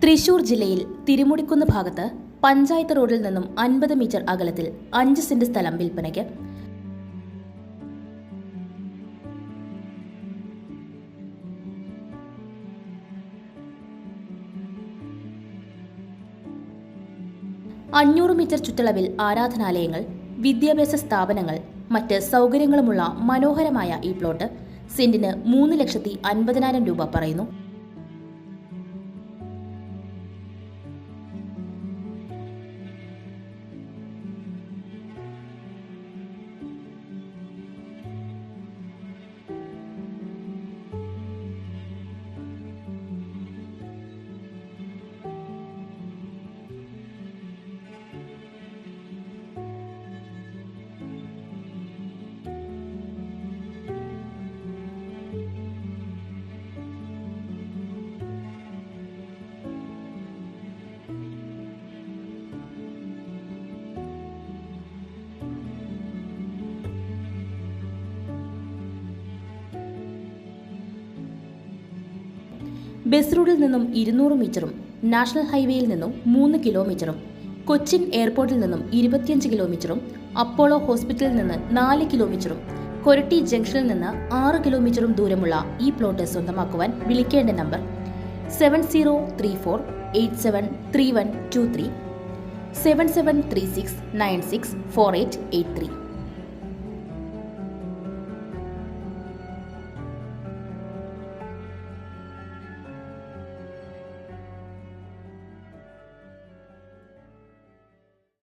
തൃശൂർ ജില്ലയിൽ തിരുമുടിക്കുന്ന് ഭാഗത്ത് പഞ്ചായത്ത് റോഡിൽ നിന്നും അൻപത് മീറ്റർ അകലത്തിൽ അഞ്ച് സെന്റ് സ്ഥലം വിൽപ്പനയ്ക്ക് അഞ്ഞൂറ് മീറ്റർ ചുറ്റളവിൽ ആരാധനാലയങ്ങൾ വിദ്യാഭ്യാസ സ്ഥാപനങ്ങൾ മറ്റ് സൗകര്യങ്ങളുമുള്ള മനോഹരമായ ഈ പ്ലോട്ട് സെന്റിന് മൂന്ന് ലക്ഷത്തി അൻപതിനായിരം രൂപ പറയുന്നു. ബസ് റോഡിൽ നിന്നും ഇരുന്നൂറ് മീറ്ററും നാഷണൽ ഹൈവേയിൽ നിന്നും മൂന്ന് കിലോമീറ്ററും കൊച്ചിൻ എയർപോർട്ടിൽ നിന്നും ഇരുപത്തിയഞ്ച് കിലോമീറ്ററും അപ്പോളോ ഹോസ്പിറ്റലിൽ നിന്ന് നാല് കിലോമീറ്ററും കൊരട്ടി ജംഗ്ഷനിൽ നിന്ന് ആറ് കിലോമീറ്ററും ദൂരമുള്ള ഈ പ്ലോട്ട് സ്വന്തമാക്കുവാൻ വിളിക്കേണ്ട number seven zero three four eight seven three one two three seven seven three six nine six four eight eight three.